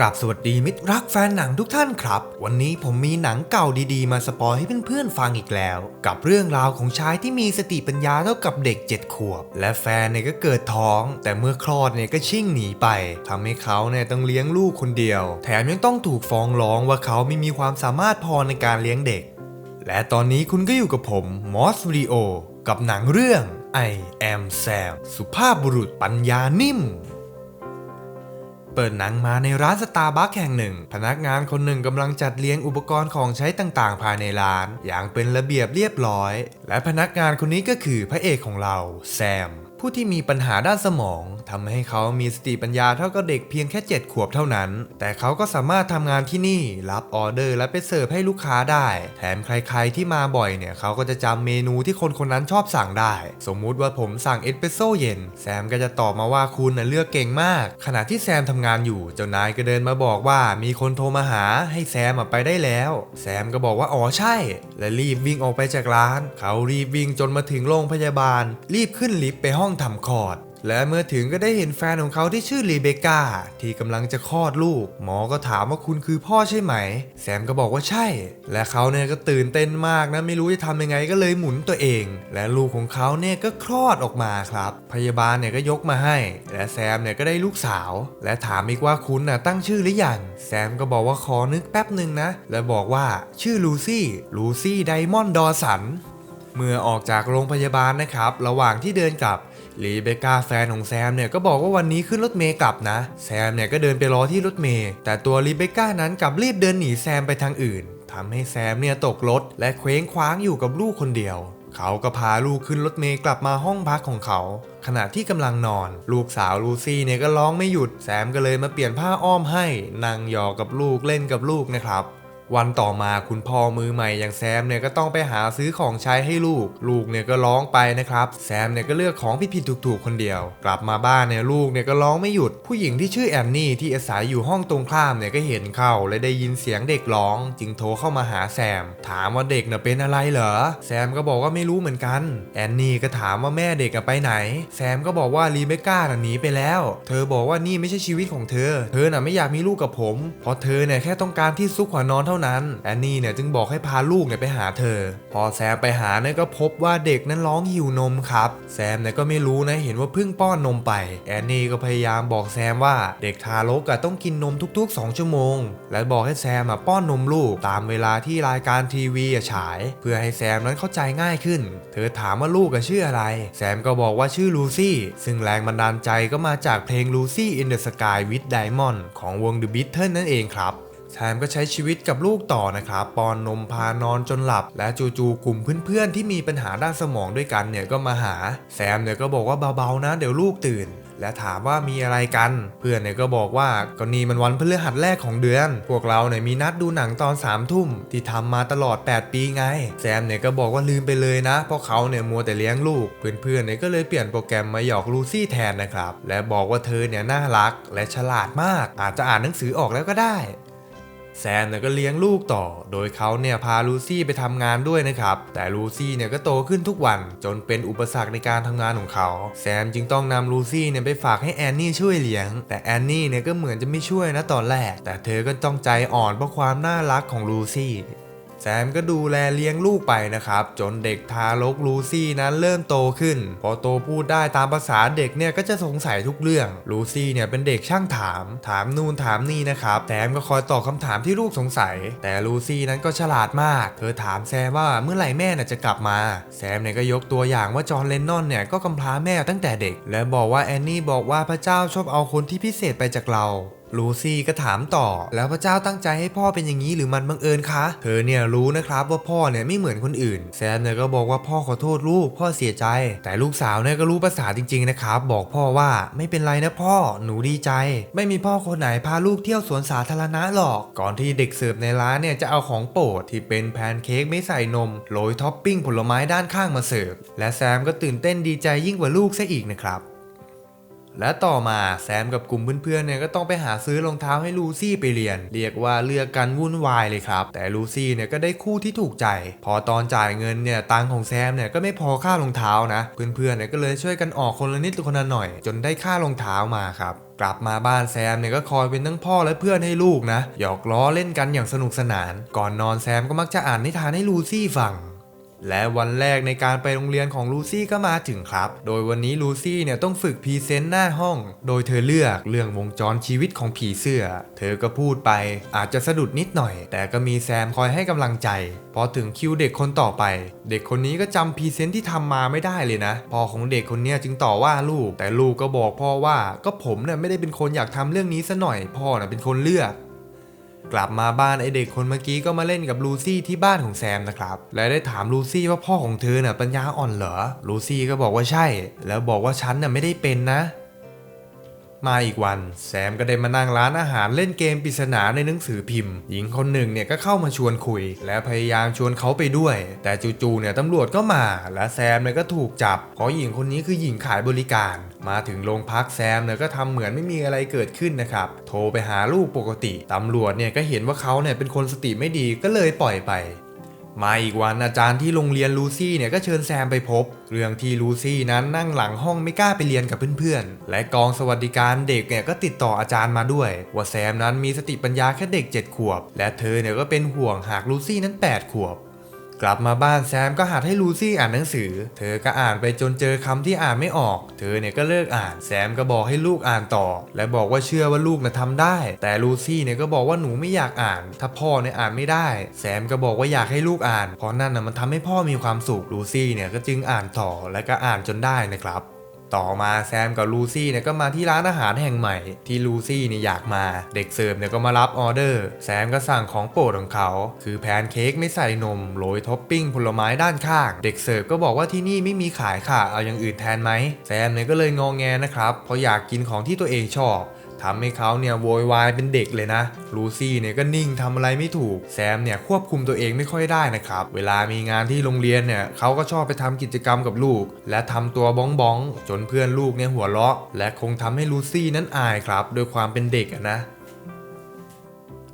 กราบสวัสดีมิตรรักแฟนหนังทุกท่านครับ วันนี้ผมมีหนังเก่าดีๆ มาสปอยให้เพื่อนๆฟังอีกแล้ว กับเรื่องราวของชายที่มีสติปัญญาเท่ากับเด็ก 7 ขวบ และแฟนเนี่ยก็เกิดท้อง แต่เมื่อคลอดเนี่ยก็ชิ่งหนีไปทำให้เขาเนี่ยต้องเลี้ยงลูกคนเดียว แถมยังต้องถูกฟ้องร้องว่าเขาไม่มีความสามารถพอในการเลี้ยงเด็ก และตอนนี้คุณก็อยู่กับผมมอสวิดีโอกับหนังเรื่อง I am Sam สุภาพบุรุษปัญญานิ่ม เปิดหนังมาในร้านสตาร์บัคแห่งหนึ่ง พนักงานคนหนึ่งกำลังจัดเรียงอุปกรณ์ของใช้ต่างๆ ภายในร้าน อย่างเป็นระเบียบเรียบร้อย และพนักงานคนนี้ก็คือพระเอกของเรา แซม ผู้ที่มีปัญหาด้านสมอง ทำให้เขามีสติปัญญาเท่ากับเด็กเพียงแค่ 7 ขวบเท่านั้น แต่เขาก็สามารถทำงานที่นี่ รับออเดอร์และไปเสิร์ฟให้ลูกค้าได้ แถมใครๆที่มาบ่อยเนี่ยเขาก็จะจำเมนูที่คนคนนั้นชอบสั่งได้ สมมุติว่าผมสั่งเอสเปรสโซ่เย็น แซมก็จะตอบมาว่าคุณน่ะเลือกเก่งมาก ขณะที่แซมทำงานอยู่เจ้านายก็เดินมาบอกว่ามีคนโทรมาหาให้แซมไปได้แล้ว แซมก็บอกว่าอ๋อใช่ และรีบวิ่งออกไปจากร้าน เขารีบวิ่งจนมาถึงโรงพยาบาล รีบขึ้นลิฟต์ไปห้องทำคลอด และเมื่อถึงก็ได้เห็นแฟนของเขาที่ชื่อรีเบกาที่กำลังจะคลอดลูก หมอก็ถามว่าคุณคือพ่อใช่ไหม แซมก็บอกว่าใช่ และเขาเนี่ยก็ตื่นเต้นมากนะไม่รู้จะทำยังไงก็เลยหมุนตัวเอง และลูกของเขาเนี่ยก็คลอดออกมาครับ พยาบาลเนี่ยก็ยกมาให้ และแซมเนี่ยก็ได้ลูกสาว และถามอีกว่าคุณน่ะตั้งชื่อหรือยังแซมก็บอกว่าขอนึกแป๊บหนึ่งนะ และบอกว่าชื่อลูซี่ลูซี่ไดมอนด์ดอสันเมื่อออกจากโรงพยาบาลนะครับ ระหว่างที่เดินกลับ ลีเบคก้าแฟนของแซมเนี่ยก็บอกว่าวันนี้ขึ้นรถเมย์กลับนะ แซมเนี่ยก็เดินไปรอที่รถเมย์แต่ตัวลีเบคก้านั้นกลับรีบเดินหนีแซมไปทางอื่นทำให้แซมเนี่ยตกรถและเคว้งคว้างอยู่กับลูกคนเดียวเขาก็พาลูกขึ้นรถเมย์กลับมาห้องพักของเขา ขณะที่กำลังนอน ลูกสาวลูซี่เนี่ยก็ร้องไม่หยุด แซมก็เลยมาเปลี่ยนผ้าอ้อมให้นั่งหยอกกับลูกเล่นกับลูกนะครับ วันต่อมาคุณพ่อมือใหม่อย่างแซมเนี่ยก็ต้องไปหาซื้อของใช้ให้ลูก ลูกเนี่ยก็ร้องไปนะครับ แซมเนี่ยก็เลือกของผิดๆถูกๆคนเดียว กลับมาบ้านเนี่ยลูกเนี่ยก็ร้องไม่หยุด ผู้หญิงที่ชื่อแอนนี่ที่อาศัยอยู่ห้องตรงข้ามเนี่ยก็เห็นเข้าและได้ยินเสียงเด็กร้อง จึงโทรเข้ามาหาแซม ถามว่าเด็กน่ะเป็นอะไรเหรอ แซมก็บอกว่าไม่รู้เหมือนกัน แอนนี่ก็ถามว่าแม่เด็กไปไหน แซมก็บอกว่ารีเบคก้าหนีไปแล้ว เธอบอกว่านี่ไม่ใช่ชีวิตของเธอ เธอน่ะไม่อยากมีลูกกับผม เพราะเธอเนี่ยแค่ต้องการที่ซุกหัวนอนเท่านั้นแอนนี่เนี่ยจึงบอกให้พาลูกเนี่ยไปหาเธอ พอแซมไปหาเนี่ยก็พบว่าเด็กนั้นร้องหิวนมครับแซมเนี่ยก็ไม่รู้นะเห็นว่าเพิ่งป้อนนมไป แอนนี่ก็พยายามบอกแซมว่าเด็กทารกอะต้องกินนมทุก ๆ 2 ชั่วโมง และบอกให้แซมอะป้อนนมลูกตามเวลาที่รายการทีวีอะฉาย เพื่อให้แซมนั้นเข้าใจง่ายขึ้น เธอถามว่าลูกอะชื่ออะไร แซมก็บอกว่าชื่อลูซี่ ซึ่งแรงบันดาลใจก็มาจากเพลง Lucy in the Sky with Diamond ของวง The Beatles นั่นเองครับ แซมก็ใช้ชีวิตกับลูกต่อนะครับปอนนมพานอนจนหลับ และจู่ๆกลุ่มเพื่อนๆ ที่มีปัญหาด้านสมองด้วยกันเนี่ยก็มาหา แซมเนี่ยก็บอกว่าเบาๆนะ เดี๋ยวลูกตื่น และถามว่ามีอะไรกัน เพื่อนเนี่ยก็บอกว่าก็นี่มันวันพฤหัสแรกของเดือน พวกเราเนี่ยมีนัดดูหนังตอน3ามทุ่มที่ทำมาตลอด 8 ปีไง แซมเนี่ยก็บอกว่าลืมไปเลยนะ เพราะเขาเนี่ยมัวแต่เลี้ยงลูก เพื่อนๆเนี่ยก็เลยเปลี่ยนโปรแกรมมาหยอกลูซี่แทนนะครับ และบอกว่าเธอเนี่ยน่ารักและฉลาดมาก อาจจะอ่านหนังสือออกแล้วก็ได้ แซมเนี่ยก็เลี้ยงลูกต่อ โดยเขาเนี่ยพาลูซี่ไปทำงานด้วยนะครับ แต่ลูซี่เนี่ยก็โตขึ้นทุกวัน จนเป็นอุปสรรคในการทำงานของเขา แซมจึงต้องนำลูซี่เนี่ยไปฝากให้แอนนี่ช่วยเลี้ยง แต่แอนนี่เนี่ยก็เหมือนจะไม่ช่วยนะตอนแรก แต่เธอก็ต้องใจอ่อนเพราะความน่ารักของลูซี่ แซมก็ดูแลเลี้ยงลูกไปนะครับ จนเด็กทารกลูซี่นั้นเริ่มโตขึ้น พอโตพูดได้ตามภาษาเด็กเนี่ยก็จะสงสัยทุกเรื่อง ลูซี่เนี่ยเป็นเด็กช่างถาม ถามนู่นถามนี่นะครับแซมก็คอยตอบคำถามที่ลูกสงสัย แต่ลูซี่นั้นก็ฉลาดมาก เธอถามแซมว่าเมื่อไหร่แม่น่ะจะกลับมา แซมเนี่ยก็ยกตัวอย่างว่าจอห์นเลนนอนเนี่ยก็กำพร้าแม่ตั้งแต่เด็ก และบอกว่าแอนนี่บอกว่าพระเจ้าชอบเอาคนที่พิเศษไปจากเรา ลูซี่ก็ถามต่อ แล้วพระเจ้าตั้งใจให้พ่อเป็นอย่างนี้หรือมันบังเอิญคะ เธอเนี่ยรู้นะครับว่าพ่อเนี่ยไม่เหมือนคนอื่น แซมเนี่ยก็บอกว่าพ่อขอโทษลูกพ่อเสียใจ แต่ลูกสาวเนี่ยก็รู้ภาษาจริงๆนะครับ บอกพ่อว่าไม่เป็นไรนะพ่อหนูดีใจ ไม่มีพ่อคนไหนพาลูกเที่ยวสวนสาธารณะหรอก ก่อนที่เด็กเสิร์ฟในร้านเนี่ยจะเอาของโปรดที่เป็นแพนเค้กไม่ใส่นมโรยท็อปปิ้งผลไม้ด้านข้างมาเสิร์ฟและแซมก็ตื่นเต้นดีใจยิ่งกว่าลูกซะอีกนะครับ และต่อมาแซมกับกลุ่มเพื่อนๆเนี่ยก็ต้องไปหาซื้อรองเท้าให้ลูซี่ไปเรียน เรียกว่าเลือกกันวุ่นวายเลยครับ แต่ลูซี่เนี่ยก็ได้คู่ที่ถูกใจ พอตอนจ่ายเงินเนี่ยตังของแซมเนี่ยก็ไม่พอค่ารองเท้านะ เพื่อนๆเนี่ยก็เลยช่วยกันออกคนละนิดคนละหน่อย จนได้ค่ารองเท้ามาครับกลับมาบ้านแซมเนี่ยก็คอยเป็นทั้งพ่อและเพื่อนให้ลูกนะหยอกล้อเล่นกันอย่างสนุกสนาน ก่อนนอนแซมก็มักจะอ่านนิทานให้ลูซี่ฟัง และวันแรกในการไปโรงเรียนของลูซี่ก็มาถึงครับ โดยวันนี้ลูซี่เนี่ยต้องฝึกพรีเซนต์หน้าห้อง โดยเธอเลือกเรื่องวงจรชีวิตของผีเสื้อ เธอก็พูดไปอาจจะสะดุดนิดหน่อย แต่ก็มีแซมคอยให้กำลังใจ พอถึงคิวเด็กคนต่อไป เด็กคนนี้ก็จำพรีเซนต์ที่ทำมาไม่ได้เลยนะ พ่อของเด็กคนนี้จึงต่อว่าลูก แต่ลูกก็บอกพ่อว่าก็ผมเนี่ยไม่ได้เป็นคนอยากทำเรื่องนี้ซะหน่อย พ่อน่ะเป็นคนเลือก กลับมาบ้านไอเด็กคนเมื่อกี้ก็มาเล่นกับลูซี่ที่บ้านของแซมนะครับ และได้ถามลูซี่ว่าพ่อของเธอน่ะปัญญาอ่อนเหรอ ลูซี่ก็บอกว่าใช่ แล้วบอกว่าฉันน่ะไม่ได้เป็นนะ มาอีกวัน แซมก็ได้มานั่งร้านอาหารเล่นเกมปริศนาในหนังสือพิมพ์ หญิงคนหนึ่งเนี่ยก็เข้ามาชวนคุย และพยายามชวนเขาไปด้วย แต่จู่ๆเนี่ยตำรวจก็มา และแซมเนี่ยก็ถูกจับเพราะหญิงคนนี้คือหญิงขายบริการ มาถึงโรงพักแซมเนี่ยก็ทำเหมือนไม่มีอะไรเกิดขึ้นนะครับโทรไปหาลูกปกติตำรวจเนี่ยก็เห็นว่าเขาเนี่ยเป็นคนสติไม่ดีก็เลยปล่อยไป มาอีกวันอาจารย์ที่โรงเรียนลูซี่เนี่ยก็เชิญแซมไปพบ เรื่องที่ลูซี่นั้นนั่งหลังห้องไม่กล้าไปเรียนกับเพื่อนๆ และกองสวัสดิการเด็กเนี่ยก็ติดต่ออาจารย์มาด้วย ว่าแซมนั้นมีสติปัญญาแค่เด็ก 7 ขวบ และเธอเนี่ยก็เป็นห่วงหากลูซี่นั้น 8 ขวบ กลับมาบ้านแซมก็หัดให้ลูซี่อ่านหนังสือ เธอก็อ่านไปจนเจอคำที่อ่านไม่ออก เธอเนี่ยก็เลิกอ่าน แซมก็บอกให้ลูกอ่านต่อ และบอกว่าเชื่อว่าลูกน่ะทำได้ แต่ลูซี่เนี่ยก็บอกว่าหนูไม่อยากอ่าน ถ้าพ่อเนี่ยอ่านไม่ได้ แซมก็บอกว่าอยากให้ลูกอ่าน เพราะนั่นน่ะมันทำให้พ่อมีความสุข ลูซี่เนี่ยก็จึงอ่านต่อและก็อ่านจนได้นะครับ ต่อมาแซมกับลูซี่เนี่ยก็มาที่ร้านอาหารแห่งใหม่ ที่ลูซี่เนี่ยอยากมา เด็กเสิร์ฟเนี่ยก็มารับออเดอร์ แซมก็สั่งของโปรดของเขา คือแพนเค้กไม่ใส่นมโรยท็อปปิ้งผลไม้ด้านข้าง เด็กเสิร์ฟก็บอกว่าที่นี่ไม่มีขายค่ะเอาอย่างอื่นแทนไหมแซมเนี่ยก็เลยงองแงนะครับเพราะอยากกินของที่ตัวเองชอบ ทำให้เขาเนี่ยโวยวายเป็นเด็กเลยนะ ลูซี่เนี่ยก็นิ่งทำอะไรไม่ถูก แซมเนี่ยควบคุมตัวเองไม่ค่อยได้นะครับ เวลามีงานที่โรงเรียนเนี่ยเขาก็ชอบไปทำกิจกรรมกับลูก และทำตัวบ้องบ้องจนเพื่อนลูกเนี่ยหัวเราะ และคงทำให้ลูซี่นั้นอายครับโดยความเป็นเด็กนะ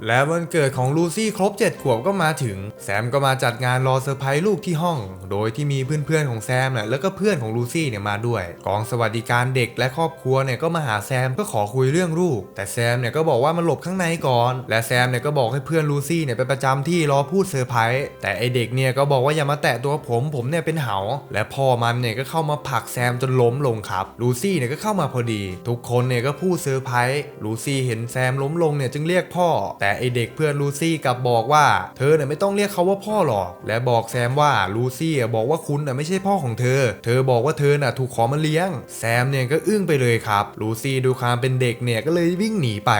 และวันเกิดของลูซี่ครบ 7 ขวบก็มาถึง แซมก็มาจัดงานรอเซอร์ไพรส์ลูกที่ห้อง โดยที่มีเพื่อนๆของแซมนี่ยแล้วก็เพื่อนของลูซี่เนี่ยมาด้วย กองสวัสดิการเด็กและครอบครัวเนี่ยก็มาหาแซมเพื่อขอคุยเรื่องลูก แต่แซมเนี่ยก็บอกว่ามันหลบข้างในก่อน และแซมเนี่ยก็บอกให้เพื่อนลูซี่เนี่ยไปประจำที่รอพูดเซอร์ไพรส์แต่ไอเด็กเนี่ยก็บอกว่าอย่ามาแตะตัวผมผมเนี่ยเป็นเหาและพ่อมันเนี่ยก็เข้ามาผลักแซมจนล้มลงครับลูซี่เนี่ยก็เข้ามาพอดี ทุกคนเนี่ยก็พูดเซอร์ไพรส์ลูซี่เห็นแซมล้มลงเนี่ยจึงเรียกพ่อ แต่ไอเด็กเพื่อนลูซี่กลับบอกว่า เธอเนี่ยไม่ต้องเรียกเขาว่าพ่อหรอก และบอกแซมว่าลูซี่บอกว่าคุณน่ะไม่ใช่พ่อของเธอ เธอบอกว่าเธอน่ะถูกขอมาเลี้ยง แซมเนี่ยก็อึ้งไปเลยครับลูซี่ดูความเป็นเด็กเนี่ยก็เลยวิ่งหนีไป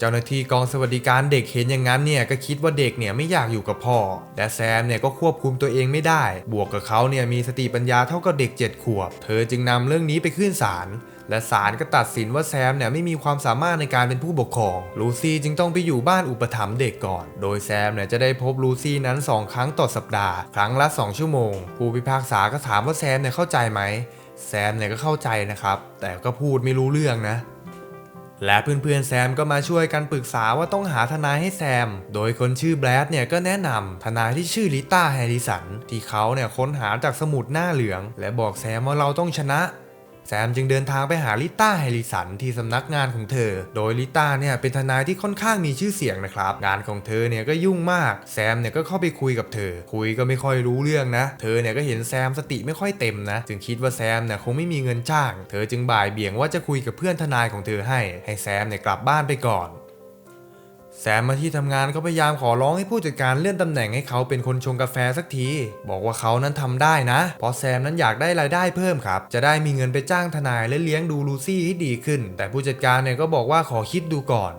เจ้าหน้าที่กองสวัสดิการเด็กเห็นอย่างนั้นเนี่ยก็คิดว่าเด็กเนี่ยไม่อยากอยู่กับพ่อ และแซมเนี่ยก็ควบคุมตัวเองไม่ได้ บวกกับเขาเนี่ยมีสติปัญญาเท่ากับเด็ก 7 ขวบ เธอจึงนำเรื่องนี้ไปขึ้นศาล และศาลก็ตัดสินว่าแซมเนี่ยไม่มีความสามารถในการเป็นผู้ปกครอง ลูซี่จึงต้องไปอยู่บ้านอุปถัมภ์เด็กก่อน โดยแซมเนี่ยจะได้พบลูซี่นั้น 2 ครั้งต่อสัปดาห์ ครั้งละ 2 ชั่วโมง ผู้พิพากษาก็ถามว่าแซมเนี่ยเข้าใจไหม แซมเนี่ยก็เข้าใจนะครับ แต่ก็พูดไม่รู้เรื่องนะและเพื่อนๆแซมก็มาช่วยกันปรึกษาว่าต้องหาทนายให้แซม โดยคนชื่อแบรดเนี่ยก็แนะนำทนายที่ชื่อลิต้าแฮริสัน ที่เขาเนี่ยค้นหาจากสมุดหน้าเหลือง และบอกแซมว่าเราต้องชนะ แซมจึงเดินทางไปหาลิต้าแฮริสันที่สำนักงานของเธอ โดยลิต้าเนี่ยเป็นทนายที่ค่อนข้างมีชื่อเสียงนะครับ งานของเธอเนี่ยก็ยุ่งมาก แซมเนี่ยก็เข้าไปคุยกับเธอ คุยก็ไม่ค่อยรู้เรื่องนะ เธอเนี่ยก็เห็นแซมสติไม่ค่อยเต็มนะ จึงคิดว่าแซมเนี่ยคงไม่มีเงินจ้าง เธอจึงบ่ายเบี่ยงว่าจะคุยกับเพื่อนทนายของเธอให้ ให้แซมเนี่ยกลับบ้านไปก่อน แซมมาที่ทำงานก็พยายามขอร้องให้ผู้จัดการเลื่อนตำแหน่งให้เขาเป็นคนชงกาแฟสักที บอกว่าเขานั้นทำได้นะ เพราะแซมนั้นอยากได้รายได้เพิ่มครับ จะได้มีเงินไปจ้างทนายและเลี้ยงดูลูซี่ให้ดีขึ้น แต่ผู้จัดการเนี่ยก็บอกว่าขอคิดดูก่อน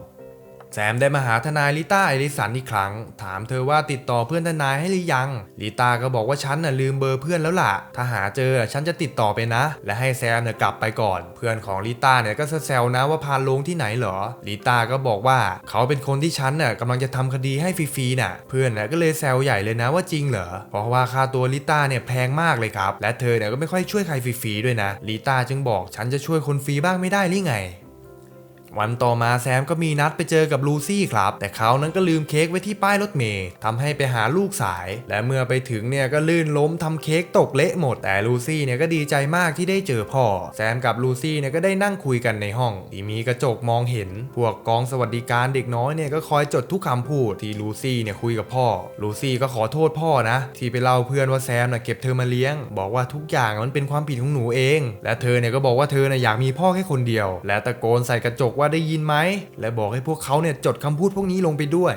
แซมได้มาหาทนายลิต้าเอลิสันอีกครั้ง ถามเธอว่าติดต่อเพื่อนทนายให้หรือยังลิต้าก็บอกว่าฉันน่ะลืมเบอร์เพื่อนแล้วล่ะ ถ้าหาเจอฉันจะติดต่อไปนะ และให้แซมเนี่ยกลับไปก่อน เพื่อนของลิต้าเนี่ยก็แซวนะว่าพาลงที่ไหนเหรอลิต้าก็บอกว่าเขาเป็นคนที่ฉันน่ะกำลังจะทำคดีให้ฟรีๆน่ะ เพื่อนน่ะก็เลยแซวใหญ่เลยนะว่าจริงเหรอเพราะว่าค่าตัวลิต้าเนี่ยแพงมากเลยครับและเธอเนี่ยก็ไม่ค่อยช่วยใครฟรีๆด้วยนะลิต้าจึงบอกฉันจะช่วยคนฟรีบ้างไม่ได้หรือไง วันต่อมาแซมก็มีนัดไปเจอกับลูซี่ครับ แต่เขานั้นก็ลืมเค้กไว้ที่ป้ายรถเมย์ทำให้ไปหาลูกสาย และเมื่อไปถึงเนี่ยก็ลื่นล้มทำเค้กตกเละหมด แต่ลูซี่เนี่ยก็ดีใจมากที่ได้เจอพ่อ แซมกับลูซี่เนี่ยก็ได้นั่งคุยกันในห้อง ที่มีกระจกมองเห็น พวกกองสวัสดิการเด็กน้อยเนี่ยก็คอยจดทุกคำพูดที่ลูซี่เนี่ยคุยกับพ่อ ลูซี่ก็ขอโทษพ่อนะ ที่ไปเล่าเพื่อนว่าแซมน่ะเก็บเธอมาเลี้ยง บอกว่าทุกอย่างมันเป็นความผิดของหนูเอง และเธอเนี่ยก็บอกว่าเธอน่ะอยากมีพ่อแค่คนเดียว และตะโกนใส่กระจกว่าได้ยินไหม และบอกให้พวกเขาเนี่ยจดคำพูดพวกนี้ลงไปด้วย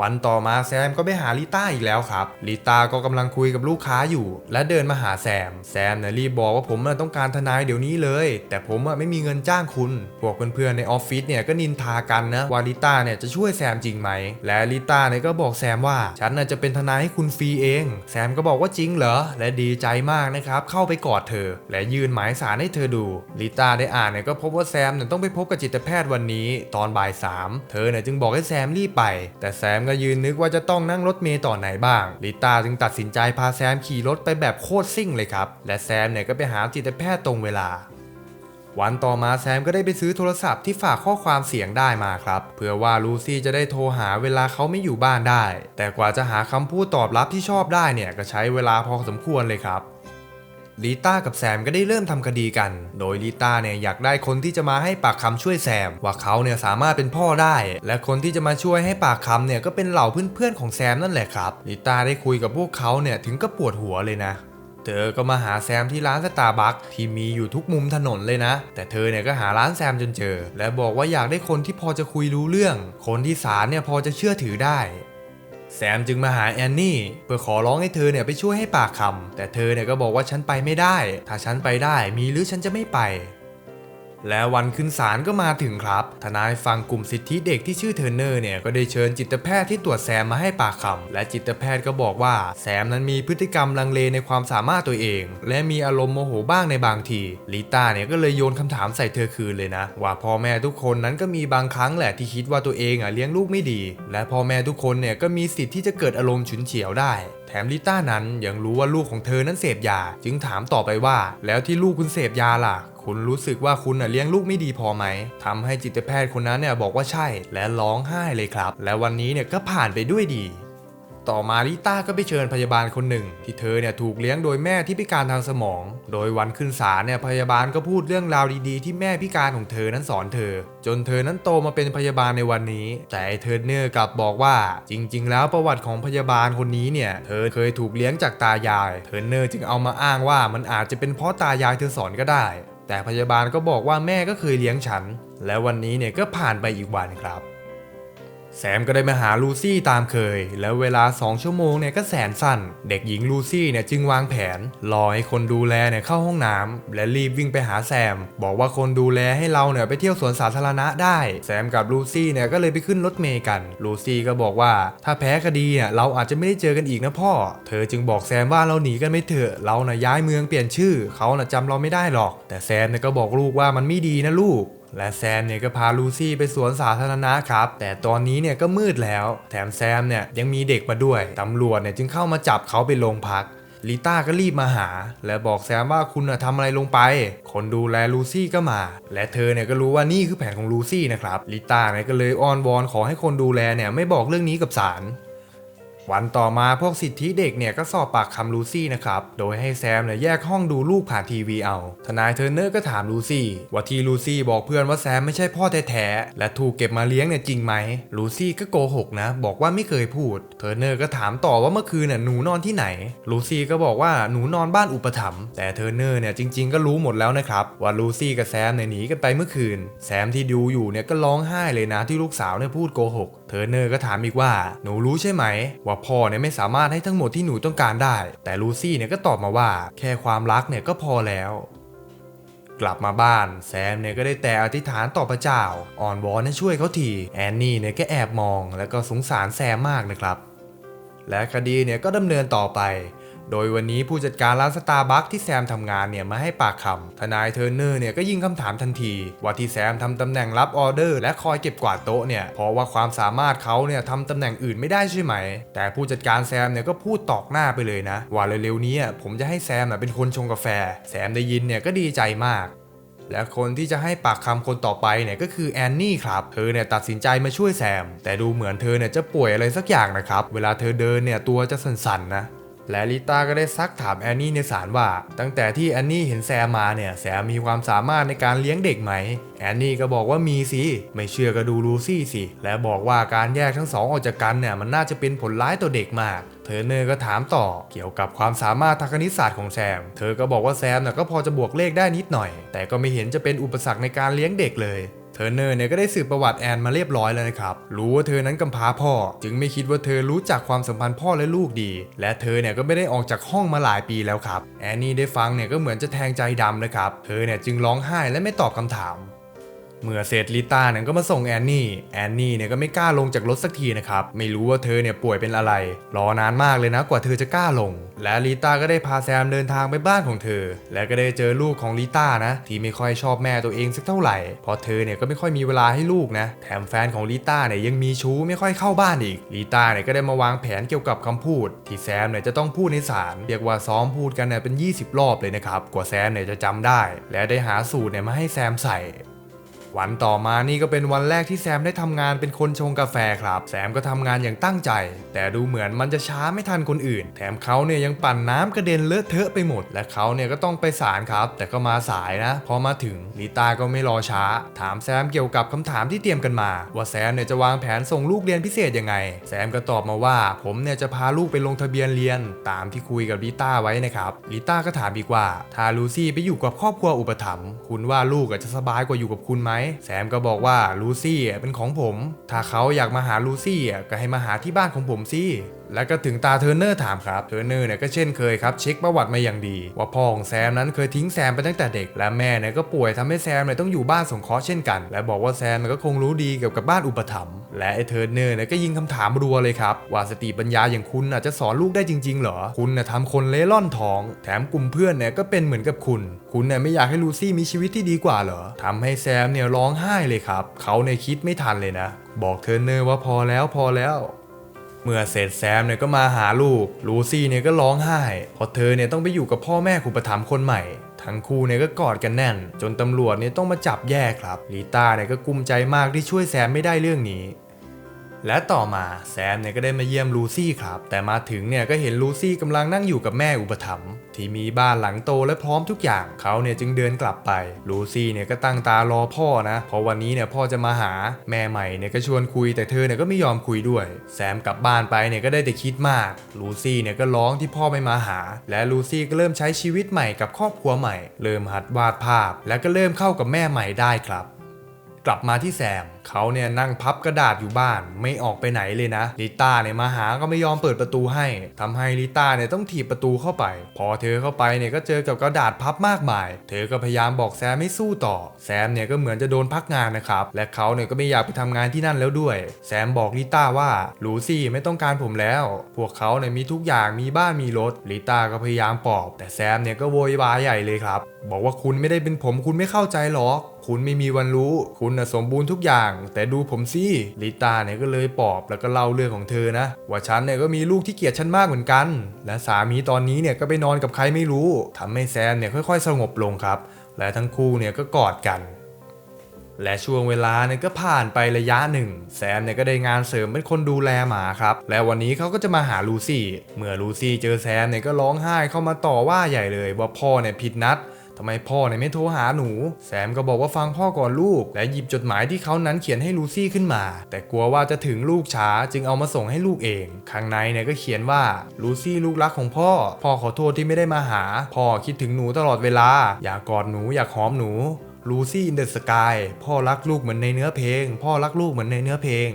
วันต่อมาแซมก็ไปหาลิต้าอีกแล้วครับลิต้าก็กำลังคุยกับลูกค้าอยู่ และเดินมาหาแซม แซมเนี่ยรีบบอกว่าผมน่ะต้องการทนายเดี๋ยวนี้เลย แต่ผมอะไม่มีเงินจ้างคุณ พวกเพื่อนๆในออฟฟิศเนี่ยก็นินทากันนะว่าลิต้าเนี่ยจะช่วยแซมจริงไหม และลิต้าเนี่ยก็บอกแซมว่า ฉันน่ะจะเป็นทนายให้คุณฟรีเอง แซมก็บอกว่าจริงเหรอ และดีใจมากนะครับ เข้าไปกอดเธอ และยื่นหมายสารให้เธอดู ลิต้าได้อ่านเนี่ยก็พบว่าแซมเนี่ยต้องไปพบกับจิตแพทย์วันนี้ ตอนบ่ายสามเธอเนี่ยจึงบอกให้แซมรีบไป แต่แซมก็ยืนนึกว่าจะต้องนั่งรถเมล์ต่อไหนบ้างลิต้าจึงตัดสินใจพาแซมขี่รถไปแบบโคตรซิ่งเลยครับ และแซมเนี่ยก็ไปหาจิตแพทย์ตรงเวลาวันต่อมาแซมก็ได้ไปซื้อโทรศัพท์ที่ฝากข้อความเสียงได้มาครับ เพื่อว่าลูซี่จะได้โทรหาเวลาเขาไม่อยู่บ้านได้ แต่กว่าจะหาคำพูดตอบรับที่ชอบได้เนี่ยก็ใช้เวลาพอสมควรเลยครับ ลิต้ากับแซมก็ได้เริ่มทำคดีกัน โดยลิต้าเนี่ยอยากได้คนที่จะมาให้ปากคำช่วยแซม ว่าเขาเนี่ยสามารถเป็นพ่อได้ และคนที่จะมาช่วยให้ปากคำเนี่ยก็เป็นเหล่าเพื่อนๆของแซมนั่นแหละครับลิต้าได้คุยกับพวกเขาเนี่ยถึงก็ปวดหัวเลยนะเธอก็มาหาแซมที่ร้านสตาร์บัคที่มีอยู่ทุกมุมถนนเลยนะ แต่เธอเนี่ยก็หาร้านแซมจนเจอ และบอกว่าอยากได้คนที่พอจะคุยรู้เรื่อง คนที่สารเนี่ยพอจะเชื่อถือได้ แซมจึงมาหาแอนนี่เพื่อขอร้องให้เธอเนี่ยไปช่วยให้ปากคำแต่เธอเนี่ยก็บอกว่าฉันไปไม่ได้ ถ้าฉันไปได้มีหรือฉันจะไม่ไป และวันขึ้นศาลก็มาถึงครับ ทนายฝั่งกลุ่มสิทธิเด็กที่ชื่อเทอร์เนอร์เนี่ยก็ได้เชิญจิตแพทย์ที่ตรวจแซมมาให้ปากคำและจิตแพทย์ก็บอกว่าแซมนั้นมีพฤติกรรมลังเลในความสามารถตัวเอง และมีอารมณ์โมโหบ้างในบางทีลิต้าเนี่ยก็เลยโยนคำถามใส่เธอคืนเลยนะ ว่าพ่อแม่ทุกคนนั้นก็มีบางครั้งแหละที่คิดว่าตัวเองอะเลี้ยงลูกไม่ดี และพ่อแม่ทุกคนเนี่ยก็มีสิทธิ์ที่จะเกิดอารมณ์ฉุนเฉียวได้แถมลิต้านั้นยังรู้ว่าลูกของเธอนั้นเสพยา จึงถามต่อไปว่า แล้วที่ลูกคุณเสพยาล่ะ คุณรู้สึกว่าคุณเลี้ยงลูกไม่ดีพอไหมทำให้จิตแพทย์คนนั้นเนี่ยบอกว่าใช่และร้องไห้เลยครับ และวันนี้เนี่ยก็ผ่านไปด้วยดีต่อมาลิต้าก็ไปเชิญพยาบาลคนหนึ่ง ที่เธอเนี่ยถูกเลี้ยงโดยแม่ที่พิการทางสมอง โดยวันขึ้นศาลเนี่ยพยาบาลก็พูดเรื่องราวดีๆ ที่แม่พิการของเธอนั้นสอนเธอ จนเธอนั้นโตมาเป็นพยาบาลในวันนี้ แต่เธอเนอร์กลับบอกว่า จริง ๆ แล้วประวัติของพยาบาลคนนี้เนี่ยเธอเคยถูกเลี้ยงจากตายาย เธอเนอร์จึงเอามาอ้างว่ามันอาจจะเป็นเพราะตายายเธอสอนก็ได้ แต่พยาบาลก็บอกว่าแม่ก็เคยเลี้ยงฉัน และวันนี้เนี่ยก็ผ่านไปอีกวันครับ แซมก็ได้มาหาลูซี่ตามเคย แล้วเวลา 2 ชั่วโมงเนี่ยก็แสนสั้น เด็กหญิงลูซี่เนี่ยจึงวางแผน รอให้คนดูแลเนี่ยเข้าห้องน้ำและรีบวิ่งไปหาแซม บอกว่าคนดูแลให้เราเนี่ยไปเที่ยวสวนสาธารณะได้ แซมกับลูซี่เนี่ยก็เลยไปขึ้นรถเมย์กัน ลูซี่ก็บอกว่า ถ้าแพ้คดีเนี่ยเราอาจจะไม่ได้เจอกันอีกนะพ่อ เธอจึงบอกแซมว่าเราหนีกันไม่เถอะ เราน่ะย้ายเมืองเปลี่ยนชื่อ เขาน่ะจำเราไม่ได้หรอก แต่แซมเนี่ยก็บอกลูกว่ามันไม่ดีนะลูก และแซมเนี่ยก็พาลูซี่ไปสวนสาธารณะครับ แต่ตอนนี้เนี่ยก็มืดแล้ว แถมแซมเนี่ยยังมีเด็กมาด้วย ตำรวจเนี่ยจึงเข้ามาจับเขาไปโรงพักลิต้าก็รีบมาหา และบอกแซมว่าคุณน่ะทำอะไรลงไป คนดูแลลูซี่ก็มา และเธอเนี่ยก็รู้ว่านี่คือแผนของลูซี่นะครับลิต้าเนี่ยก็เลยอ้อนวอนขอให้คนดูแลเนี่ยไม่บอกเรื่องนี้กับศาล วันต่อมาพวกสิทธิเด็กเนี่ยก็สอบปากคำลูซี่นะครับ โดยให้แซมเนี่ยแยกห้องดูลูกผ่านทีวีเอา ทนายเทอร์เนอร์ก็ถามลูซี่ ว่าที่ลูซี่บอกเพื่อนว่าแซมไม่ใช่พ่อแท้ๆ และถูกเก็บมาเลี้ยงเนี่ยจริงไหม ลูซี่ก็โกหกนะ บอกว่าไม่เคยพูด เทอร์เนอร์ก็ถามต่อว่าเมื่อคืนน่ะหนูนอนที่ไหน ลูซี่ก็บอกว่าหนูนอนบ้านอุปถัมภ์ แต่เทอร์เนอร์เนี่ยจริง ๆ ก็รู้หมดแล้วนะครับว่าลูซี่กับแซมเนี่ยหนีกันไปเมื่อคืน แซมที่ดูอยู่เนี่ยก็ร้องไห้เลยนะที่ลูกสาวเนี่ยพูดโกหก เทอร์เนอร์ก็ถามอีกว่าหนูรู้ใช่ไหมว่าพ่อเนี่ยไม่สามารถให้ทั้งหมดที่หนูต้องการได้ แต่ลูซี่เนี่ยก็ตอบมาว่า แค่ความรักเนี่ยก็พอแล้วกลับมาบ้านแซมเนี่ยก็ได้แต่อธิษฐานต่อพระเจ้า อ่อนวอนให้ช่วยเขาทีแอนนี่เนี่ยก็แอบมอง แล้วก็สงสารแซมมากนะครับ และคดีเนี่ยก็ดำเนินต่อไป โดยวันนี้ผู้จัดการร้านสตาร์บัคที่แซมทำงานเนี่ยมาให้ปากคำทนายเทอร์เนอร์เนี่ยก็ยิงคำถามทันที ว่าที่แซมทำตำแหน่งรับออเดอร์และคอยเก็บกวาดโต๊ะเนี่ยเพราะว่าความสามารถเขาเนี่ยทำตำแหน่งอื่นไม่ได้ใช่ไหม แต่ผู้จัดการแซมเนี่ยก็พูดตอกหน้าไปเลยนะ ว่าเร็วๆนี้ผมจะให้แซมเป็นคนชงกาแฟ แซมได้ยินเนี่ยก็ดีใจมากและคนที่จะให้ปากคำคนต่อไปเนี่ยก็คือแอนนี่ครับ เธอเนี่ยตัดสินใจมาช่วยแซม แต่ดูเหมือนเธอเนี่ยจะป่วยอะไรสักอย่างนะครับ เวลาเธอเดินเนี่ยตัวจะสั่นๆนะ และลิต้าก็ได้ซักถามแอนนี่ในศาลว่า ตั้งแต่ที่แอนนี่เห็นแซมมาเนี่ยแซมมีความสามารถในการเลี้ยงเด็กไหม แอนนี่ก็บอกว่ามีสิ ไม่เชื่อก็ดูลูซี่สิ และบอกว่าการแยกทั้งสองออกจากกันเนี่ยมันน่าจะเป็นผลร้ายต่อเด็กมากเธอเนอร์ก็ถามต่อเกี่ยวกับความสามารถทางคณิตศาสตร์ของแซม เธอก็บอกว่าแซมน่ะก็พอจะบวกเลขได้นิดหน่อย แต่ก็ไม่เห็นจะเป็นอุปสรรคในการเลี้ยงเด็กเลย เทอร์เนอร์เนี่ยก็ได้สืบประวัติแอนมาเรียบร้อยแล้วนะครับ รู้ว่าเธอนั้นกำพร้าพ่อ จึงไม่คิดว่าเธอรู้จักความสัมพันธ์พ่อและลูกดี และเธอเนี่ยก็ไม่ได้ออกจากห้องมาหลายปีแล้วครับ แอนนี่ได้ฟังเนี่ยก็เหมือนจะแทงใจดำนะครับ เธอเนี่ยจึงร้องไห้และไม่ตอบคำถาม เมื่อเสร็จลิต้าเนี่ยก็มาส่งแอนนี่ แอนนี่เนี่ยก็ไม่กล้าลงจากรถสักทีนะครับ ไม่รู้ว่าเธอเนี่ยป่วยเป็นอะไร รอนานมากเลยนะกว่าเธอจะกล้าลง และลิต้าก็ได้พาแซมเดินทางไปบ้านของเธอ และก็ได้เจอลูกของลิต้านะ ที่ไม่ค่อยชอบแม่ตัวเองสักเท่าไหร่ เพราะเธอเนี่ยก็ไม่ค่อยมีเวลาให้ลูกนะ แถมแฟนของลิต้าเนี่ยยังมีชู้ไม่ค่อยเข้าบ้านอีก ลิต้าเนี่ยก็ได้มาวางแผนเกี่ยวกับคำพูด ที่แซมเนี่ยจะต้องพูดในศาล เรียกว่าซ้อมพูดกันเนี่ยเป็น 20 รอบเลยนะครับ กว่าแซมเนี่ยจะจำได้ และได้หาสูตรเนี่ยมาให้แซมใส่ วันต่อมานี่ก็เป็นวันแรกที่แซมได้ทำงานเป็นคนชงกาแฟครับ แซมก็ทำงานอย่างตั้งใจ แต่ดูเหมือนมันจะช้าไม่ทันคนอื่น แถมเขาเนี่ยยังปั่นน้ำกระเด็นเลอะเทอะไปหมด และเขาเนี่ยก็ต้องไปศาลครับ แต่ก็มาสายนะ พอมาถึงลิต้าก็ไม่รอช้า ถามแซมเกี่ยวกับคำถามที่เตรียมกันมา ว่าแซมเนี่ยจะวางแผนส่งลูกเรียนพิเศษยังไง แซมก็ตอบมาว่า ผมเนี่ยจะพาลูกไปลงทะเบียนเรียน ตามที่คุยกับลิต้าไว้นะครับลิต้าก็ถามอีกว่าถ้าลูซี่ไปอยู่กับครอบครัวอุปถัมภ์คุณว่าลูกจะสบายกว่าอยู่กับคุณไหมแซมก็บอกว่าลูซี่เป็นของผม ถ้าเขาอยากมาหาลูซี่ก็ให้มาหาที่บ้านของผมสิ แล้วก็ถึงตาเทอร์เนอร์ถามครับ เทอร์เนอร์เนี่ยก็เช่นเคยครับเช็คประวัติมาอย่างดี ว่าพ่อของแซมนั้นเคยทิ้งแซมไปตั้งแต่เด็ก และแม่เนี่ยก็ป่วยทำให้แซมเนี่ยต้องอยู่บ้านสงเคราะห์เช่นกัน และบอกว่าแซมเนี่ยก็คงรู้ดีเกี่ยวกับบ้านอุปถัมภ์ และไอ้เทอร์เนอร์เนี่ยก็ยิงคำถามรัวเลยครับว่าสติปัญญาอย่างคุณอาจจะสอนลูกได้จริง ๆ เหรอ คุณน่ะทำคนเล่ร่อนท้อง แถมกลุ่มเพื่อนเนี่ยก็เป็นเหมือนกับคุณ คุณเนี่ยไม่อยากให้ลูซี่มีชีวิตที่ดีกว่าเหรอทำให้แซมเนี่ยร้องไห้เลยครับ เขาเนี่ยคิดไม่ทันเลยนะ บอกเทอร์เนอร์ว่าพอแล้วพอแล้ว เมื่อเสร็จแซมเนี่ยก็มาหาลูก ลูซี่เนี่ยก็ร้องไห้เพราะเธอเนี่ยต้องไปอยู่กับพ่อแม่ขุปถัมภ์คนใหม่ ทั้งคู่เนี่ยก็กอดกันแน่น จนตำรวจเนี่ยต้องมาจับแยกครับลีต้าเนี่ยก็กุ้มใจมากที่ช่วยแซมไม่ได้เรื่องนี้ และต่อมาแซมเนี่ยก็ได้มาเยี่ยมลูซี่ครับ แต่มาถึงเนี่ยก็เห็นลูซี่กำลังนั่งอยู่กับแม่อุปถัมภ์ที่มีบ้านหลังโตและพร้อมทุกอย่างเขาเนี่ยจึงเดินกลับไป ลูซี่เนี่ยก็ตั้งตารอพ่อนะเพราะวันนี้เนี่ยพ่อจะมาหาแม่ใหม่เนี่ยก็ชวนคุยแต่เธอเนี่ยก็ไม่ยอมคุยด้วย แซมกลับบ้านไปเนี่ยก็ได้แต่คิดมาก ลูซี่เนี่ยก็ร้องที่พ่อไม่มาหา และลูซี่ก็เริ่มใช้ชีวิตใหม่กับครอบครัวใหม่ เริ่มหัดวาดภาพ และก็เริ่มเข้ากับแม่ใหม่ได้ครับ กลับมาที่แซมเขาเนี่ยนั่งพับกระดาษอยู่บ้านไม่ออกไปไหนเลยนะลิต้าเนี่ยมาหาก็ไม่ยอมเปิดประตูให้ทำให้ลิต้าเนี่ยต้องถีบประตูเข้าไป พอเธอเข้าไปเนี่ยก็เจอกับกระดาษพับมากมาย เธอก็พยายามบอกแซมให้สู้ต่อ แซมเนี่ยก็เหมือนจะโดนพักงานนะครับและเขาเนี่ยก็ไม่อยากไปทำงานที่นั่นแล้วด้วย แซมบอกลิต้าว่าลูซี่ไม่ต้องการผมแล้ว พวกเขาเนี่ยมีทุกอย่างมีบ้านมีรถลิต้าก็พยายามปลอบ แต่แซมเนี่ยก็โวยวายใหญ่เลยครับ บอกว่าคุณไม่ได้เป็นผมคุณไม่เข้าใจหรอก คุณไม่มีวันรู้ คุณน่ะสมบูรณ์ทุกอย่าง แต่ดูผมสิลิตาเนี่ยก็เลยปอบแล้วก็เล่าเรื่องของเธอนะ ว่าฉันเนี่ยก็มีลูกที่เกลียดฉันมากเหมือนกัน และสามีตอนนี้เนี่ยก็ไปนอนกับใครไม่รู้ทำให้แซมเนี่ยค่อย ๆ สงบลงครับ และทั้งคู่เนี่ยก็กอดกันและช่วงเวลาเนี่ยก็ผ่านไประยะหนึ่ง แซมเนี่ยก็ได้งานเสริมเป็นคนดูแลหมาครับ และวันนี้เขาก็จะมาหาลูซี่ เมื่อลูซี่เจอแซมเนี่ยก็ร้องไห้เข้ามาต่อว่าใหญ่เลยว่าพ่อเนี่ยผิดนัด ทำไมพ่อเนี่ยไม่โทรหาหนู แซมก็บอกว่าฟังพ่อก่อนลูก และหยิบจดหมายที่เขานั้นเขียนให้ลูซี่ขึ้นมา แต่กลัวว่าจะถึงลูกช้าจึงเอามาส่งให้ลูกเอง ข้างในเนี่ยก็เขียนว่าลูซี่ลูกรักของพ่อ พ่อขอโทษที่ไม่ได้มาหา พ่อคิดถึงหนูตลอดเวลา อยากกอดหนูอยากหอมหนูลูซี่อินเดอะสกายพ่อรักลูกเหมือนในเนื้อเพลง พ่อรักลูกเหมือนในเนื้อเพลง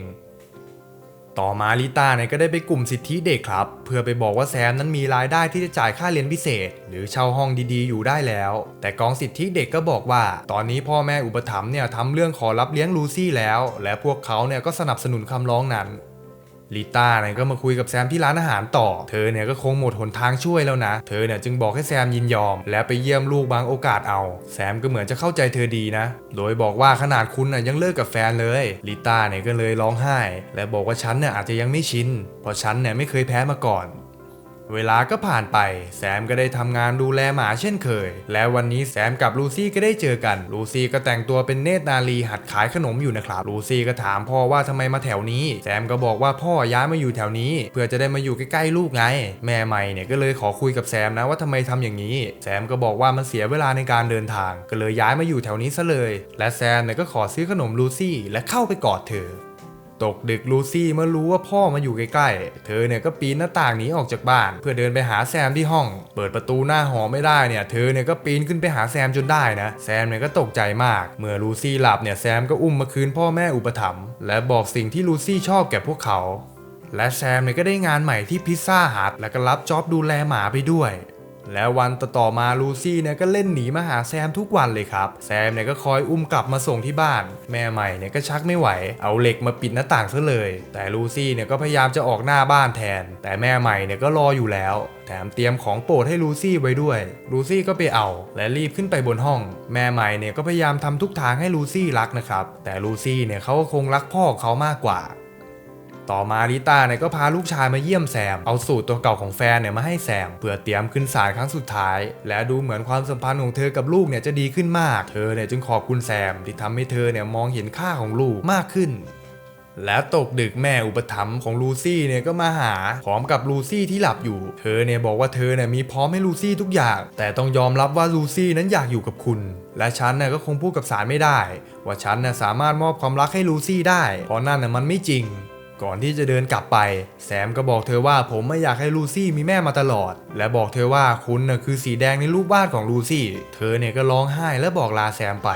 ต่อมาลิต้าเนี่ยก็ได้ไปกลุ่มสิทธิเด็กครับ เพื่อไปบอกว่าแซมนั้นมีรายได้ที่จะจ่ายค่าเรียนพิเศษ หรือเช่าห้องดีๆ อยู่ได้แล้ว แต่กองสิทธิเด็กก็บอกว่า ตอนนี้พ่อแม่อุปถัมภ์เนี่ยทำเรื่องขอรับเลี้ยงลูซี่แล้ว และพวกเขาเนี่ยก็สนับสนุนคำร้องนั้น ลิต้าเนี่ยก็มาคุยกับแซมที่ร้านอาหารต่อ เธอเนี่ยก็คงหมดหนทางช่วยแล้วนะ เธอเนี่ยจึงบอกให้แซมยินยอม และไปเยี่ยมลูกบางโอกาสเอา แซมก็เหมือนจะเข้าใจเธอดีนะ โดยบอกว่าขนาดคุณน่ะยังเลิกกับแฟนเลยลิต้าเนี่ยก็เลยร้องไห้ และบอกว่าฉันเนี่ยอาจจะยังไม่ชินเพราะฉันเนี่ยไม่เคยแพ้มาก่อน เวลาก็ผ่านไป แซมก็ได้ทำงานดูแลหมาเช่นเคย และวันนี้แซมกับลูซี่ก็ได้เจอกัน ลูซี่ก็แต่งตัวเป็นเนตรนาลีหัดขายขนมอยู่นะครับ ลูซี่ก็ถามพ่อว่าทำไมมาแถวนี้ แซมก็บอกว่าพ่อย้ายมาอยู่แถวนี้ เพื่อจะได้มาอยู่ใกล้ๆลูกไง แม่ใหม่เนี่ยก็เลยขอคุยกับแซมนะว่าทำไมทำอย่างนี้ แซมก็บอกว่ามันเสียเวลาในการเดินทาง ก็เลยย้ายมาอยู่แถวนี้ซะเลย และแซมเนี่ยก็ขอซื้อขนมลูซี่และเข้าไปกอดเธอ ตกดึกลูซี่เมื่อรู้ว่าพ่อมาอยู่ใกล้ๆ เธอเนี่ยก็ปีนหน้าต่างหนีออกจากบ้าน เพื่อเดินไปหาแซมที่ห้อง เปิดประตูหน้าหอไม่ได้เนี่ยเธอเนี่ยก็ปีนขึ้นไปหาแซมจนได้นะ แซมเนี่ยก็ตกใจมาก เมื่อลูซี่หลับเนี่ยแซมก็อุ้มมาคืนพ่อแม่อุปถัมภ์และบอกสิ่งที่ลูซี่ชอบแก่พวกเขาและแซมเนี่ยก็ได้งานใหม่ที่พิซซ่าฮัทและก็รับจ็อบดูแลหมาไปด้วย แล้ววันต่อมาลูซี่เนี่ยก็เล่นหนีมาหาแซมทุกวันเลยครับ แซมเนี่ยก็คอยอุ้มกลับมาส่งที่บ้าน แม่ใหม่เนี่ยก็ชักไม่ไหว เอาเหล็กมาปิดหน้าต่างซะเลย แต่ลูซี่เนี่ยก็พยายามจะออกหน้าบ้านแทน แต่แม่ใหม่เนี่ยก็รออยู่แล้ว แถมเตรียมของโปรดให้ลูซี่ไว้ด้วย ลูซี่ก็ไปเอา และรีบขึ้นไปบนห้อง แม่ใหม่เนี่ยก็พยายามทำทุกทางให้ลูซี่รักนะครับ แต่ลูซี่เนี่ยเขาก็คงรักพ่อเขามากกว่า ต่อมาลิต้าเนี่ยก็พาลูกชายมาเยี่ยมแซม เอาสูตรตัวเก่าของแฟนเนี่ยมาให้แซมเพื่อเตรียมขึ้นศาลครั้งสุดท้าย และดูเหมือนความสัมพันธ์ของเธอกับลูกเนี่ยจะดีขึ้นมาก เธอเนี่ยจึงขอบคุณแซมที่ทำให้เธอเนี่ยมองเห็นค่าของลูกมากขึ้นและตกดึกแม่อุปถัมภ์ของลูซี่เนี่ยก็มาหาพร้อมกับลูซี่ที่หลับอยู่ เธอเนี่ยบอกว่าเธอเนี่ยมีพร้อมให้ลูซี่ทุกอย่าง แต่ต้องยอมรับว่าลูซี่นั้นอยากอยู่กับคุณ และฉันเนี่ยก็คงพูดกับสารไม่ได้ ว่าฉันเนี่ยสามารถมอบความรักให้ลูซี่ได้ เพราะนั่นน่ะมันไม่จริง ก่อนที่จะเดินกลับไป แซมก็บอกเธอว่าผมไม่อยากให้ลูซี่มีแม่มาตลอด และบอกเธอว่าคุณน่ะคือสีแดงในรูปวาดของลูซี่ เธอเนี่ยก็ร้องไห้และบอกลาแซมไป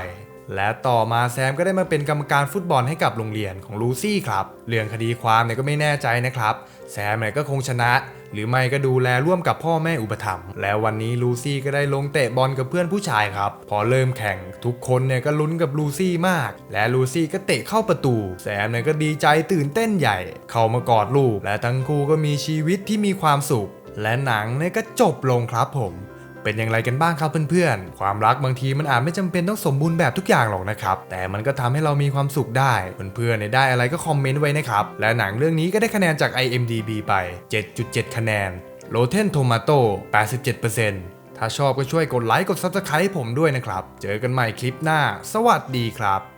และต่อมาแซมก็ได้มาเป็นกรรมการฟุตบอลให้กับโรงเรียนของลูซี่ครับ เรื่องคดีความเนี่ยก็ไม่แน่ใจนะครับ แซมเนี่ยก็คงชนะหรือไม่ก็ดูแลร่วมกับพ่อแม่อุปถัมภ์แล้ววันนี้ลูซี่ก็ได้ลงเตะบอลกับเพื่อนผู้ชายครับ พอเริ่มแข่งทุกคนเนี่ยก็ลุ้นกับลูซี่มาก และลูซี่ก็เตะเข้าประตู แซมเนี่ยก็ดีใจตื่นเต้นใหญ่ เข้ามากอดลูก และทั้งคู่ก็มีชีวิตที่มีความสุข และหนังเนี่ยก็จบลงครับผม เป็นอย่างไรกันบ้างครับเพื่อนๆ ความรักบางทีมันอาจไม่จำเป็นต้องสมบูรณ์แบบทุกอย่างหรอกนะครับ แต่มันก็ทำให้เรามีความสุขได้ เพื่อนๆเนี่ยได้อะไรก็คอมเมนต์ไว้นะครับ และหนังเรื่องนี้ก็ได้คะแนนจาก IMDB ไป 7.7 คะแนน Rotten Tomato 87%ถ้าชอบก็ช่วยกดไลค์กด Subscribe ให้ผมด้วยนะครับ เจอกันใหม่คลิปหน้า สวัสดีครับ